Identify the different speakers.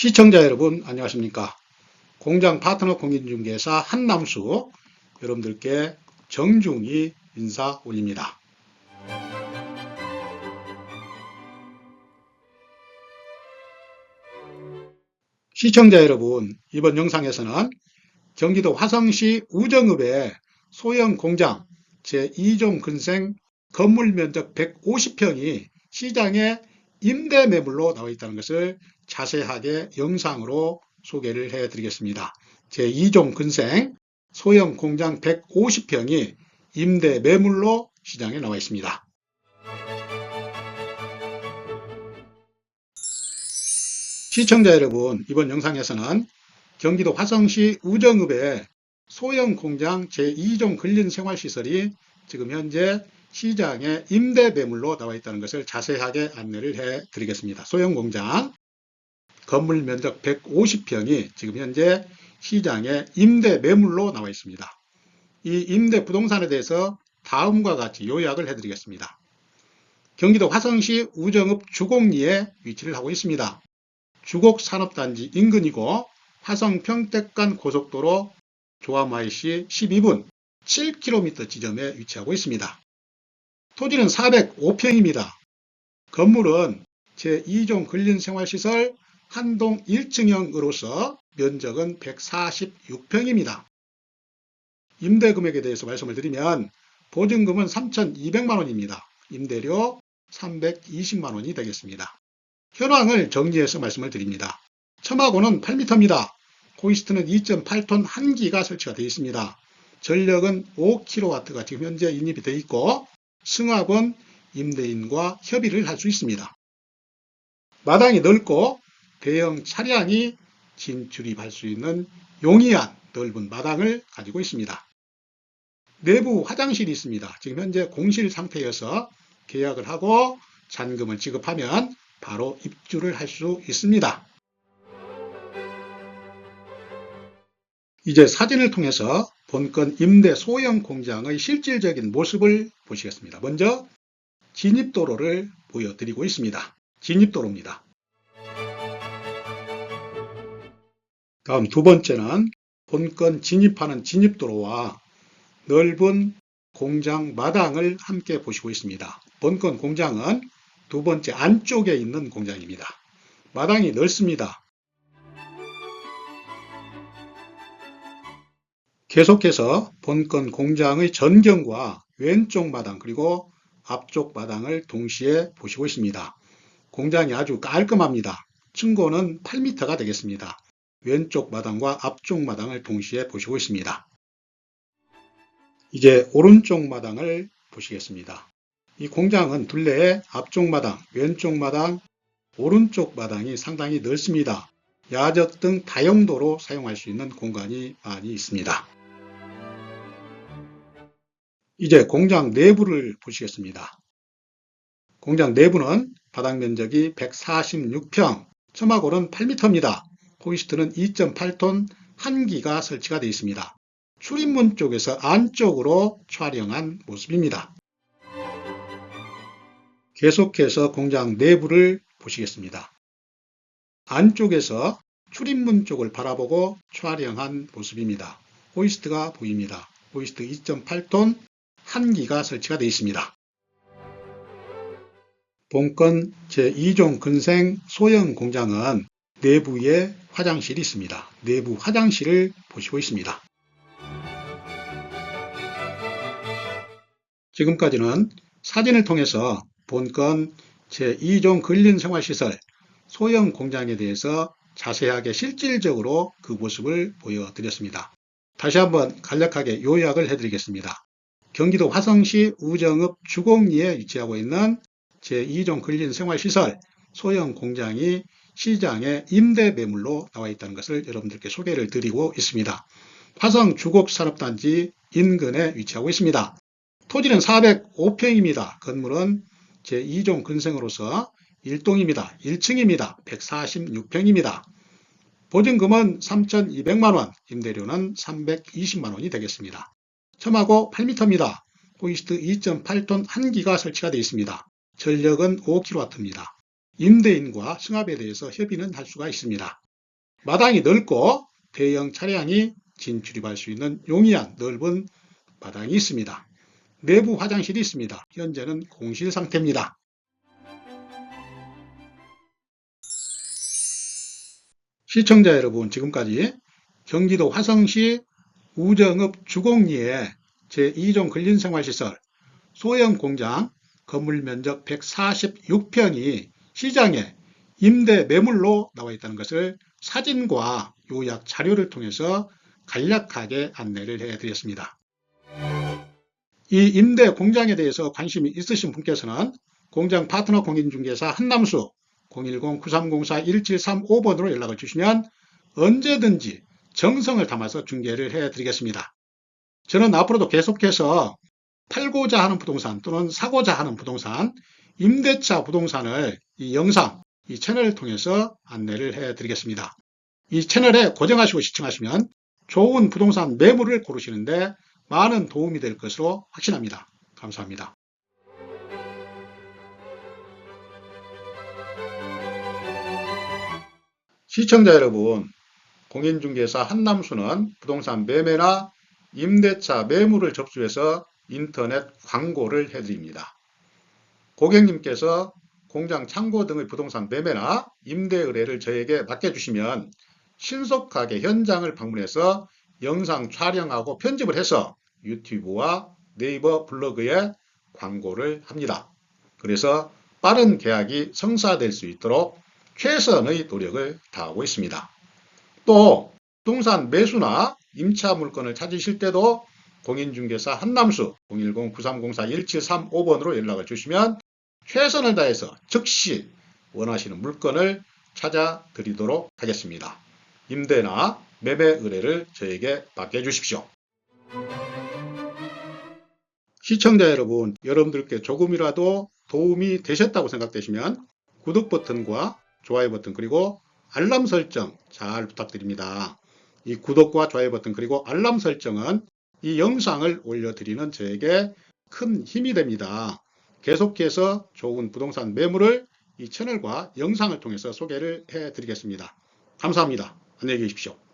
Speaker 1: 시청자 여러분 안녕하십니까? 공장 파트너 공인중개사 한남수 여러분들께 정중히 인사 올립니다. 시청자 여러분 이번 영상에서는 경기도 화성시 우정읍의 소형 공장 제2종 근생 건물 면적 150평이 시장에 임대 매물로 나와 있다는 것을 자세하게 영상으로 소개를 해 드리겠습니다. 제2종 근생 소형 공장 150평이 임대 매물로 시장에 나와 있습니다. 시청자 여러분, 이번 영상에서는 경기도 화성시 우정읍의 소형 공장 제2종 근린생활시설이 지금 현재 시장에 임대 매물로 나와 있다는 것을 자세하게 안내를 해 드리겠습니다. 소형 공장 건물 면적 150평이 지금 현재 시장에 임대 매물로 나와 있습니다. 이 임대 부동산에 대해서 다음과 같이 요약을 해 드리겠습니다. 경기도 화성시 우정읍 주곡리에 위치를 하고 있습니다. 주곡산업단지 인근이고 화성 평택간 고속도로 조화마이시 12분 7km 지점에 위치하고 있습니다. 토지는 405평입니다. 건물은 제2종 근린생활시설 한동 1층형으로서 면적은 146평입니다. 임대 금액에 대해서 말씀을 드리면 보증금은 3,200만원입니다. 임대료 320만원이 되겠습니다. 현황을 정리해서 말씀을 드립니다. 첨하고는 8m입니다. 호이스트는 2.8톤 한 기가 설치가 되어 있습니다. 전력은 5kW가 지금 현재 인입이 되어 있고 승합은 임대인과 협의를 할 수 있습니다. 마당이 넓고 대형 차량이 진출입할 수 있는 용이한 넓은 마당을 가지고 있습니다. 내부 화장실이 있습니다. 지금 현재 공실 상태여서 계약을 하고 잔금을 지급하면 바로 입주를 할 수 있습니다. 이제 사진을 통해서 본건 임대 소형 공장의 실질적인 모습을 보시겠습니다. 먼저 진입도로를 보여드리고 있습니다. 진입도로입니다. 다음 두 번째는 본건 진입하는 진입도로와 넓은 공장 마당을 함께 보시고 있습니다. 본건 공장은 두 번째 안쪽에 있는 공장입니다. 마당이 넓습니다. 계속해서 본건 공장의 전경과 왼쪽 마당 그리고 앞쪽 마당을 동시에 보시고 있습니다. 공장이 아주 깔끔합니다. 층고는 8m가 되겠습니다. 왼쪽 마당과 앞쪽 마당을 동시에 보시고 있습니다. 이제 오른쪽 마당을 보시겠습니다. 이 공장은 둘레의 앞쪽 마당, 왼쪽 마당, 오른쪽 마당이 상당히 넓습니다. 야적 등 다용도로 사용할 수 있는 공간이 많이 있습니다. 이제 공장 내부를 보시겠습니다. 공장 내부는 바닥 면적이 146평, 첨하고는 8m입니다. 호이스트는 2.8톤 한 기가 설치가 되어 있습니다. 출입문 쪽에서 안쪽으로 촬영한 모습입니다. 계속해서 공장 내부를 보시겠습니다. 안쪽에서 출입문 쪽을 바라보고 촬영한 모습입니다. 호이스트가 보입니다. 호이스트 2.8톤 한 기가 설치가 되어 있습니다. 본건 제2종 근생 소형 공장은 내부에 화장실이 있습니다. 내부 화장실을 보시고 있습니다. 지금까지는 사진을 통해서 본건 제2종 근린생활시설 소형 공장에 대해서 자세하게 실질적으로 그 모습을 보여드렸습니다. 다시 한번 간략하게 요약을 해드리겠습니다. 경기도 화성시 우정읍 주곡리에 위치하고 있는 제2종 근린 생활시설 소형 공장이 시장에 임대 매물로 나와 있다는 것을 여러분들께 소개를 드리고 있습니다. 화성 주곡산업단지 인근에 위치하고 있습니다. 토지는 405평입니다. 건물은 제2종 근생으로서 1동입니다. 1층입니다. 146평입니다. 보증금은 3,200만원, 임대료는 320만원이 되겠습니다. 첨하고 8m입니다. 호이스트 2.8톤 한 기가 설치가 되어 있습니다. 전력은 5kW입니다. 임대인과 승합에 대해서 협의는 할 수가 있습니다. 마당이 넓고 대형 차량이 진출입할 수 있는 용이한 넓은 마당이 있습니다. 내부 화장실이 있습니다. 현재는 공실 상태입니다. 시청자 여러분, 지금까지 경기도 화성시 우정읍 주공리의 제2종 근린생활시설 소형 공장 건물 면적 146평이 시장에 임대 매물로 나와 있다는 것을 사진과 요약 자료를 통해서 간략하게 안내를 해드렸습니다. 이 임대 공장에 대해서 관심이 있으신 분께서는 공장 파트너 공인중개사 한남수 010-9304-1735번으로 연락을 주시면 언제든지 정성을 담아서 중개를 해드리겠습니다. 저는 앞으로도 계속해서 팔고자 하는 부동산 또는 사고자 하는 부동산, 임대차 부동산을 이 영상, 이 채널을 통해서 안내를 해드리겠습니다. 이 채널에 고정하시고 시청하시면 좋은 부동산 매물을 고르시는데 많은 도움이 될 것으로 확신합니다. 감사합니다. 시청자 여러분, 공인중개사 한남수는 부동산 매매나 임대차 매물을 접수해서 인터넷 광고를 해드립니다. 고객님께서 공장 창고 등의 부동산 매매나 임대 의뢰를 저에게 맡겨주시면 신속하게 현장을 방문해서 영상 촬영하고 편집을 해서 유튜브와 네이버 블로그에 광고를 합니다. 그래서 빠른 계약이 성사될 수 있도록 최선의 노력을 다하고 있습니다. 또 부동산 매수나 임차 물건을 찾으실 때도 공인중개사 한남수 010-9304-1735번으로 연락을 주시면 최선을 다해서 즉시 원하시는 물건을 찾아 드리도록 하겠습니다. 임대나 매매 의뢰를 저에게 맡겨주십시오. 시청자 여러분, 여러분들께 조금이라도 도움이 되셨다고 생각되시면 구독 버튼과 좋아요 버튼 그리고 알람 설정 잘 부탁드립니다. 이 구독과 좋아요 버튼 그리고 알람 설정은 이 영상을 올려드리는 저에게 큰 힘이 됩니다. 계속해서 좋은 부동산 매물을 이 채널과 영상을 통해서 소개를 해드리겠습니다. 감사합니다. 안녕히 계십시오.